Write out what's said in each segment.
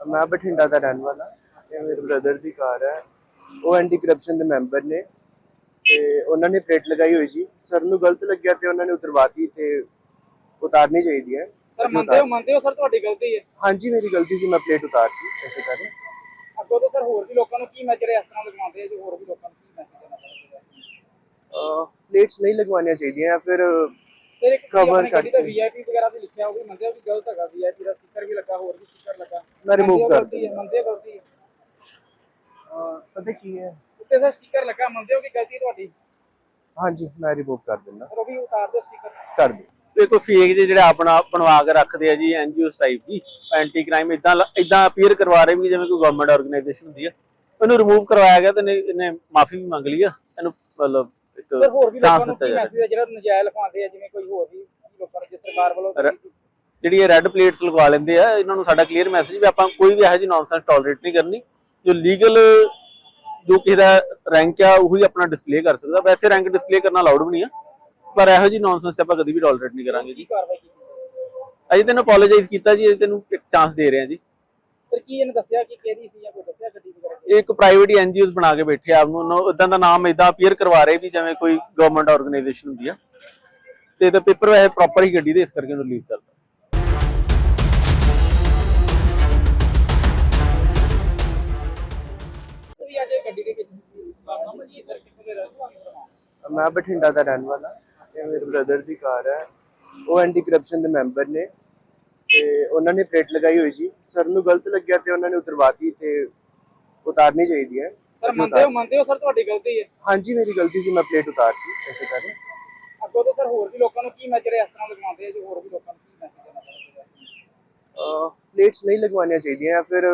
ਮੈਂ ਬਠਿੰਡਾ ਦਾ ਰਹਿਣ ਵਾਲਾ। ਤੇ ਮੇਰੇ ਬ੍ਰਦਰ ਦੀ ਕਾਰ ਹੈ। ਉਹ ਐਂਟੀ ਕਰਪਸ਼ਨ ਦੇ ਮੈਂਬਰ ਨੇ ਤੇ ਉਹਨਾਂ ਨੇ ਪਲੇਟ ਲਗਾਈ ਹੋਈ ਸੀ। ਸਰ ਨੂੰ ਗਲਤ ਲੱਗਿਆ ਤੇ ਉਹਨਾਂ ਨੇ ਉਤਰਵਾਤੀ ਤੇ ਉਤਾਰਨੀ ਚਾਹੀਦੀ ਹੈ। ਸਰ ਮੰਨਦੇ ਹੋ ਮੰਨਦੇ ਹੋ ਸਰ ਤੁਹਾਡੀ ਗਲਤੀ ਹੈ? ਹਾਂਜੀ ਮੇਰੀ ਗਲਤੀ ਸੀ ਮੈਂ ਪਲੇਟ ਉਤਾਰਤੀ ਐਸੇ ਕਰ ਅੱਗੋਂ ਤੋਂ ਸਰ ਹੋਰ ਵੀ ਲੋਕਾਂ ਨੂੰ ਕੀ ਮੈਂ ਜਿਹੜੇ ਇਸ ਤਰ੍ਹਾਂ ਲਗਵਾਉਂਦੇ ਆ ਜੋ ਹੋਰ ਵੀ ਲੋਕਾਂ ਨੂੰ ਕੀ ਮੈਸੇਜ ਦੇਣਾ ਚਾਹੁੰਦੇ ਪਲੇਟਸ ਨਹੀਂ ਲਗਵਾਉਣੀਆਂ ਚਾਹੀਦੀਆਂ ਫਿਰ ਸਰ ਇੱਕ ਕਵਰ ਤੇ ਕਰਕੇ। ਵੀਆਈਪੀ ਵਗੈਰਾ ਵੀ ਲਿਖਿਆ ਹੋਵੇ ਮੰਨਦੇ ਹੋ ਕਿ ਗਲਤ ਹੈਗਾ ਵੀਆਈਪੀ ਦਾ ਸਟicker ਵੀ ਲੱਗਾ ਹੋਰ ਵੀ ਸਟicker ਲੱਗਾ? ਮੈਂ ਹੋ ਕਰ ਹੈ ਮੰਨਦੇ ਹੋ ਗਲਤੀ ਹੈ? ਪਤਾ ਕੀ ਹੈ? ਉੱਤੇ ਸਰ ਸਟicker ਲੱਗਾ ਮੰਨਦੇ ਹੋ ਕਿ ਗਲਤੀ ਹੈ ਤੁਹਾਡੀ? ਹਾਂਜੀ ਮੈਂ ਰਿਮੂਵ ਕਰ ਦਿੰਦਾ। ਸਰ ਉਹ ਵੀ ਉਤਾਰ ਦਿਓ ਸਟicker ਕਰ ਦਿਓ। ਦੇਖੋ ਫੇਕ ਜੇ ਜਿਹੜਾ ਆਪਣਾ ਬਣਵਾ ਕੇ ਰੱਖਦੇ ਆ ਜੀ ਐਨਜੀਓ ਟਾਈਪ ਜੀ ਐਂਟੀ ਕ੍ਰਾਈਮ ਇਦਾਂ ਇਦਾਂ ਅਪੀਅਰ ਕਰਵਾ ਰਹੇ ਵੀ ਜਿਵੇਂ ਕੋਈ ਗਵਰਨਮੈਂਟ ਆਰਗੇਨਾਈਜੇਸ਼ਨ ਹੁੰਦੀ ਆ। ਉਹਨੂੰ ਰਿਮੂਵ ਕਰਵਾਇਆ ਗਿਆ ਤੇ ਇਹਨੇ ਮਾਫੀ ਵੀ ਮੰਗ ਲਈ ਆ। ਇਹਨੂੰ ਮਤਲਬ ਇੱਕ ਸਰ ਹੋਰ ਵੀ ਚਾਂਸ ਲੋਕਾਂ ਨੂੰ ਦਿੱਤਾ ਕੀ ਜਾਵੇ ਮੈਸੇਜ ਹੈ ਜਿਹੜਾ ਨਜਾਇਜ਼ ਲਿਖਵਾਉਂਦੇ ਆ ਜਿਵੇਂ ਕੋਈ ਹੋਰ ਵੀ ਲੋਕਾਂ ਨੂੰ ਜੇ ਸਰਕਾਰ ਵੱਲੋਂ ਜਿਹੜੀ ਇਹ ਰੈੱਡ ਪਲੇਟਸ ਲਗਵਾ ਲੈਂਦੇ ਆ ਇਹਨਾਂ ਨੂੰ ਸਾਡਾ ਕਲੀਅਰ ਮੈਸੇਜ ਵੀ ਆਪਾਂ ਕੋਈ ਵੀ ਇਹੋ ਜਿਹੀ ਨੌਨਸੈਂਸ ਟੋਲਰੇਟ ਨਹੀਂ ਕਰਨੀ। ਜੋ ਲੀਗਲ ਜੋ ਕਿਸੇ ਦਾ ਰੈਂਕ ਆ ਉਹੀ ਆਪਣਾ ਡਿਸਪਲੇ ਕਰ ਸਕਦਾ। ਵੈਸੇ ਰੈਂਕ ਡਿਸਪਲੇ ਕਰਨਾ ਅਲਾਉਡ ਵੀ ਨਹੀਂ ਆ ਪਰ ਇਹੋ ਜਿਹੀ ਨੌਨਸੈਂਸ ਤੇ ਆਪਾਂ ਕਦੀ ਵੀ ਟੋਲਰੇਟ ਨਹੀਂ ਕਰਾਂਗੇ ਜੀ। ਕਾਰਵਾਈ ਕੀਤੀ? ਅਜੇ ਤੈਨੂੰ ਅਪੋਲੋਜਾਈਜ਼ ਕੀਤਾ ਜੀ ਅਜੇ ਤੈਨੂੰ ਇੱਕ ਚਾਂਸ ਦੇ ਰਹੇ ਆ ਜੀ। ਸਰ ਕੀ ਇਹਨੇ ਦੱਸਿਆ ਕਿ ਕਿਹਦੀ ਸੀ ਜਾਂ ਕੋਈ ਦੱਸਿਆ ਗੱਡੀ ਵਗੈਰਾ ਇਹ ਇੱਕ ਪ੍ਰਾਈਵੇਟ ਐਨਜੀਓਜ਼ ਬਣਾ ਕੇ ਬੈਠੇ ਆ ਆਪ ਨੂੰ। ਇਦਾਂ ਦਾ ਨਾਮ ਇਦਾਂ ਅਪੀਅਰ ਕਰਵਾ ਰਹੇ ਵੀ ਜਿਵੇਂ ਕੋਈ ਗਵਰਨਮੈਂਟ ਆਰਗੇਨਾਈਜੇਸ਼ਨ ਹੁੰਦੀ ਆ। ਤੇ ਇਹਦਾ ਪੇਪਰ ਵੈਸੇ ਪ੍ਰੋਪਰ ਹੀ ਗੱਡੀ ਦੇ ਇਸ ਕਰਕੇ ਉਹਨੂੰ ਰਿਲੀਜ਼ ਕਰਦਾ ਵੀ ਅੱਜ ਇਹ ਗੱਡੀ ਦੇ ਵਿੱਚ ਸੀ। ਸਰ ਕਿੱਥੋਂ ਦੇ ਰਹਿਣ ਵਾਲੇ ਹੋ? ਮੈਂ ਬਠਿੰਡਾ ਦਾ ਰਹਿਣ ਵਾਲਾ। ਤੇ ਮੇਰੇ ਬ੍ਰਦਰ ਦੀ ਕਾਰ ਹੈ। ਉਹ ਐਂਟੀ ਕਰਪਸ਼ਨ ਦੇ ਮੈਂਬਰ ਨੇ। ਤੇ ਉਹਨਾਂ ਨੇ ਪਲੇਟ ਲਗਾਈ ਹੋਈ ਸੀ। ਸਰ ਨੂੰ ਗਲਤ ਲੱਗਿਆ ਤੇ ਉਹਨਾਂ ਨੇ ਉਤਰਵਾਤੀ ਤੇ ਉਤਾਰਨੀ ਚਾਹੀਦੀ ਹੈ। ਸਰ ਅਸੀਂ ਮੰਨਦੇ ਹੋ ਉਤਾਰ- ਮੰਨਦੇ ਹੋ ਸਰ ਤੁਹਾਡੀ ਗਲਤੀ ਹੈ? ਹਾਂਜੀ ਮੇਰੀ ਗਲਤੀ ਸੀ ਮੈਂ ਪਲੇਟ ਉਤਾਰਤੀ ਐਸੇ ਕਰੇ ਅੱਗੋਂ ਤੋਂ ਸਰ ਹੋਰ ਵੀ ਲੋਕਾਂ ਨੂੰ ਕੀ ਮੈਸੇਜ ਇਸ ਤਰ੍ਹਾਂ ਲਗਵਾਉਂਦੇ ਆ ਜੋ ਹੋਰ ਵੀ ਲੋਕਾਂ ਨੂੰ ਕੀ ਮੈਸੇਜ ਦੇਣਾ ਚਾਹੁੰਦੇ ਪਲੇਟਸ ਨਹੀਂ ਲਗਵਾਉਣੀਆਂ ਚਾਹੀਦੀਆਂ ਜਾਂ ਫਿਰ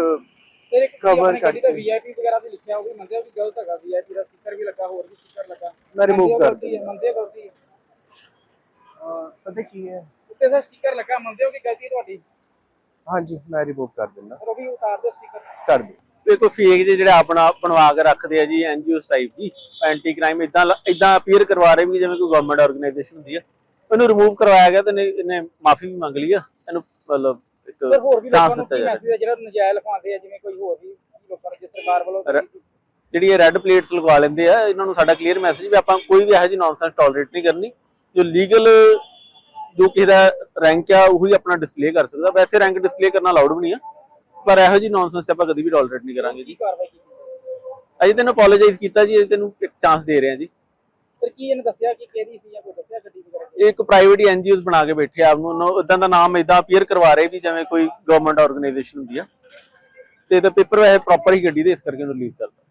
ਸਰ ਇੱਕ Cover ਕਵਰ ਤੇ ਕਰਕੇ। ਵੀਆਈਪੀ ਵਗੈਰਾ ਵੀ ਲਿਖਿਆ ਹੋਵੇ ਮੰਨਦੇ ਹੋ ਕਿ ਗਲਤ ਹੈਗਾ ਵੀਆਈਪੀ ਦਾ ਸਟicker ਵੀ ਲੱਗਾ ਹੋਰ ਵੀ ਸਟicker ਲੱਗਾ? ਮੈਂ remove ਮੰਨਦੇ ਹੋ ਕਰ ਗਲਤੀ ਹੈ ਮੰਨਦੇ ਹੋ ਗਲਤੀ ਹੈ? ਪਤਾ ਕੀ ਹੈ? ਉੱਤੇ ਸਰ ਸਟicker ਲੱਗਾ ਮੰਨਦੇ ਹੋ ਕਿ ਗਲਤੀ ਤੁਹਾਡੀ? ਹਾਂਜੀ ਮੈਂ ਰਿਮੂਵ ਕਰ ਦਿੰਦਾ। ਸਰ ਉਹ ਵੀ ਉਤਾਰ ਦਿਓ ਸਟicker ਕਰ ਦਿਓ। ਦੇਖੋ ਫੇਕ ਜੇ ਜਿਹੜਾ ਆਪਣਾ ਬਣਵਾ ਕੇ ਰੱਖਦੇ ਆ ਜੀ ਐਨਜੀਓ ਟਾਈਪ ਜੀ ਐਂਟੀ ਕ੍ਰਾਈਮ ਇਦਾਂ ਇਦਾਂ ਅਪੀਅਰ ਕਰਵਾ ਰਹੇ ਵੀ ਜਿਵੇਂ ਕੋਈ ਗਵਰਨਮੈਂਟ ਆਰਗੇਨਾਈਜੇਸ਼ਨ ਹੁੰਦੀ ਆ। ਉਹਨੂੰ ਰਿਮੂਵ ਕਰਵਾਇਆ ਗਿਆ ਤੇ ਇਹਨੇ- ਇਹਨੇ ਮਾਫੀ ਵੀ ਮੰਗ ਲਈ ਆ। ਇਹਨੂੰ ਮਤਲਬ ਇੱਕ ਸਰ ਹੋਰ ਵੀ ਚਾਂਸ ਲੋਕਾਂ ਨੂੰ ਮੈਸੇਜ ਹੈ ਜਿਹੜਾ ਨਜਾਇਜ਼ ਲਿਖਵਾਉਂਦੇ ਆ ਜਿਵੇਂ ਕੋਈ ਹੋਰ ਵੀ ਲੋਕਾਂ ਨੂੰ ਜੇ ਸਰਕਾਰ ਵੱਲੋਂ ਜਿਹੜੀ ਇਹ ਰੈੱਡ ਪਲੇਟਸ ਲਗਵਾ ਲੈਂਦੇ ਆ ਇਹਨਾਂ ਨੂੰ ਸਾਡਾ ਕਲੀਅਰ ਮੈਸੇਜ ਵੀ ਆਪਾਂ ਕੋਈ ਵੀ ਇਹੋ ਜਿਹੀ ਨੌਨਸੈਂਸ ਟੋਲਰੇਟ ਨਹੀਂ ਕਰਨੀ। ਜੋ ਲੀਗਲ ਜੋ ਕਿਸੇ ਦਾ ਰੈਂਕ ਆ ਉਹੀ ਆਪਣਾ ਡਿਸਪਲੇ ਕਰ ਸਕਦਾ। ਵੈਸੇ ਰੈਂਕ ਡਿਸਪਲੇ ਕਰਨਾ ਅਲਾਉਡ ਵੀ ਨਹੀਂ ਆ ਪਰ ਇਹੋ ਜਿਹੀ ਨੌਨਸੈਂਸ ਤੇ ਆਪਾਂ ਕਦੀ ਵੀ ਟੋਲਰੇਟ ਨਹੀਂ ਕਰਾਂਗੇ ਜੀ। ਕਾਰਵਾਈ ਕੀਤੀ? ਅਜੇ ਤੈਨੂੰ ਅਪੋਲੋਜਾਈਜ਼ ਕੀਤਾ ਜੀ ਅਜੇ ਤੈਨੂੰ ਇੱਕ ਚਾਂਸ ਦੇ ਰਹੇ ਆ ਜੀ। ਸਰ ਕੀ ਇਹਨੇ ਦੱਸਿਆ ਕਿ ਕਿਹਦੀ ਸੀ ਜਾਂ ਕੋਈ ਦੱਸਿਆ ਗੱਡੀ ਵਗੈਰਾ ਇੱਕ ਪ੍ਰਾਈਵੇਟ ਐਨਜੀਓਜ਼ ਬਣਾ ਕੇ ਬੈਠੇ ਆਪ ਨੂੰ ਇਦਾਂ ਦਾ ਨਾਮ ਇਦਾਂ ਅਪੀਅਰ ਕਰਵਾ ਰਹੇ ਵੀ ਜਿਵੇਂ ਕੋਈ ਗਵਰਨਮੈਂਟ ਆਰਗੇਨਾਈਜੇਸ਼ਨ ਹੁੰਦੀ ਆ। ਤੇ ਇਹਦਾ ਪੇਪਰ ਵੈਸੇ ਪ੍ਰੋਪਰ ਹੀ ਗੱਡੀ ਦੇ ਇਸ ਕਰਕੇ ਉਹਨੂੰ ਰਿਲੀਜ਼ ਕਰਦਾ